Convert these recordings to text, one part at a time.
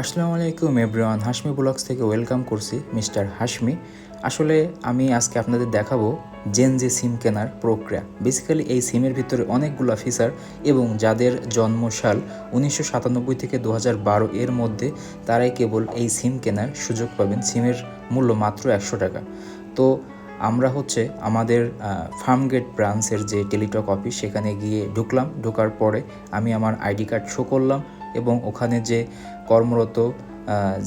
আসসালামু আলাইকুম everyone Hashmi blogs থেকে ওয়েলকাম করছি মিস্টার হাসমি আসলে আমি আজকে আপনাদের দেখাবো জেন জে সিম কেনার প্রক্রিয়া। বেসিক্যালি এই সিমের ভিতরে অনেকগুলো ফিচার এবং যাদের জন্মসাল উনিশশো সাতানব্বই থেকে দু বারো এর মধ্যে তারাই কেবল এই সিম কেনার সুযোগ পাবেন। সিমের মূল্য মাত্র একশো টাকা। তো আমরা হচ্ছে আমাদের ফার্মগেট ব্রাঞ্চের যে টেলিটক অফিস সেখানে গিয়ে ঢুকলাম। ঢোকার পরে আমি আমার আইডি কার্ড শো করলাম। এবং ওখানে যে কর্মরত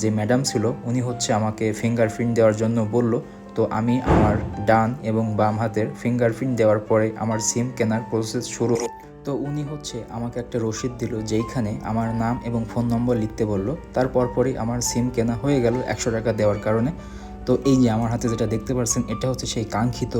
যে ম্যাডাম ছিল, উনি হচ্ছে আমাকে ফিঙ্গারপ্রিন্ট দেওয়ার জন্য বলল। তো আমি আমার ডান এবং বাম হাতের ফিঙ্গারপ্রিন্ট দেওয়ার পরে আমার সিম কেনার প্রসেস শুরু হলো। তো উনি হচ্ছে আমাকে একটা রসিদ দিল, যেইখানে আমার নাম এবং ফোন নম্বর লিখতে বলল। তারপর পরই আমার সিম কেনা হয়ে গেল একশো টাকা দেওয়ার কারণে। তো এই যে আমার হাতে যেটা দেখতে পাচ্ছেন, এটা হচ্ছে সেই কাঙ্ক্ষিত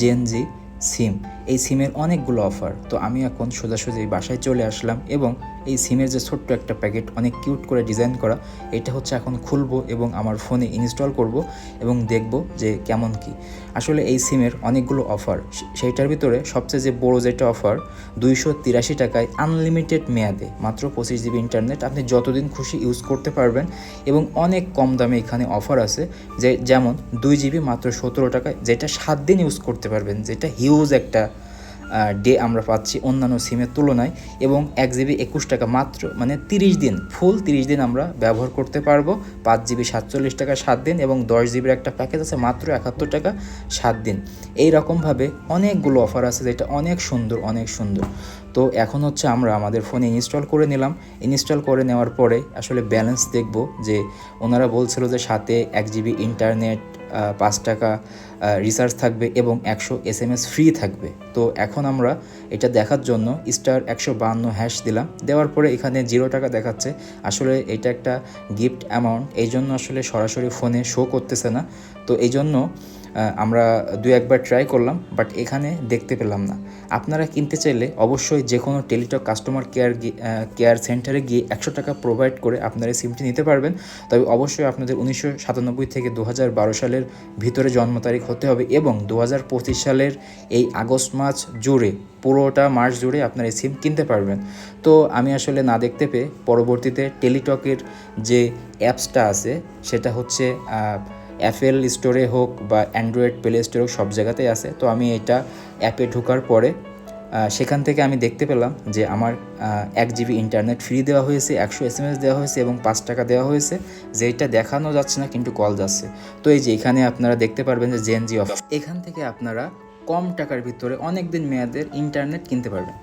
জেনজি সিম। এই সিমের অনেকগুলো অফার। তো আমি এখন সোজাসুজি বাসায় চলে আসলাম এবং এই সিমের যে ছোট্ট একটা প্যাকেট, অনেক কিউট করে ডিজাইন করা, এটা হচ্ছে এখন খুলবো এবং আমার ফোনে ইনস্টল করব এবং দেখব যে কেমন কি। আসলে এই সিমের অনেকগুলো অফার সেইটার ভিতরে সবচেয়ে যে বড় যেটা অফার, দুইশো তিরাশি টাকায় আনলিমিটেড মেয়াদে, মাত্র পঁচিশ জিবি ইন্টারনেট, আপনি যতদিন খুশি ইউজ করতে পারবেন এবং অনেক কম দামে এখানে অফার আছে যে, যেমন দুই জিবি মাত্র সতেরো টাকায়, যেটা সাত দিন ইউজ করতে পারবেন, যেটা হিউজ একটা ডে আমরা পাচ্ছি অন্যান্য সিমের তুলনায় এবং এক জিবি একুশ টাকা মাত্র মানে তিরিশ দিন ফুল তিরিশ দিন আমরা ব্যবহার করতে পারব। পাঁচ জিবি সাতচল্লিশ টাকা সাত দিন এবং দশ জিবির একটা প্যাকেজ আছে মাত্র একাত্তর টাকা সাত দিন। এই রকমভাবে অনেকগুলো অফার আছে যেটা অনেক সুন্দর অনেক সুন্দর। তো এখন হচ্ছে আমরা আমাদের ফোনে ইনস্টল করে নিলাম। ইনস্টল করে নেওয়ার পরে আসলে ব্যালেন্স দেখব যে ওনারা বলছিল যে সাথে এক জিবি ইন্টারনেট পাঁচ টাকা রিচার্জ থাকবে এবং একশো এস এম এস ফ্রি থাকবে। তো এখন আমরা এটা দেখার জন্য স্টার একশো বাহান্ন হ্যাশ দিলাম। দেওয়ার পরে এখানে জিরো টাকা দেখাচ্ছে। আসলে এটা একটা গিফট অ্যামাউন্ট এই জন্য আসলে সরাসরি ফোনে শো করতেছে না। তো এই জন্য আমরা দু একবার ট্রাই করলাম বাট এখানে দেখতে পেলাম না। আপনারা কিনতে চাইলে অবশ্যই যে কোনো টেলিটক কাস্টমার কেয়ার কেয়ার সেন্টারে গিয়ে একশো টাকা প্রোভাইড করে আপনারা সিমটি নিতে পারবেন। তবে অবশ্যই আপনাদের উনিশশো সাতানব্বই থেকে দু সালের ভিতরে জন্ম তারিখ হতে হবে এবং দু সালের এই আগস্ট মাস জুড়ে, পুরোটা মাস জুড়ে আপনার এই সিম কিনতে পারবেন। তো আমি আসলে না দেখতে পেয়ে পরবর্তীতে টেলিটকের যে অ্যাপসটা আছে, সেটা হচ্ছে অ্যাপেল স্টোরে হোক বা অ্যান্ড্রয়েড প্লে স্টোরে হোক, সব জায়গাতেই আছে। তো আমি এটা অ্যাপে ঢোকার পরে সেখান থেকে আমি দেখতে পেলাম যে আমার এক জিবি ইন্টারনেট ফ্রি দেওয়া হয়েছে, একশো এস এম এস দেওয়া হয়েছে এবং পাঁচ টাকা দেওয়া হয়েছে। যেটা দেখানো যাচ্ছে না, কিন্তু কল যাচ্ছে। তো এই যে এখানে আপনারা দেখতে পারবেন যে জেএনজি অফ এখান থেকে আপনারা কম টাকার ভিতরে অনেক দিন মেয়াদের ইন্টারনেট কিনতে পারবেন।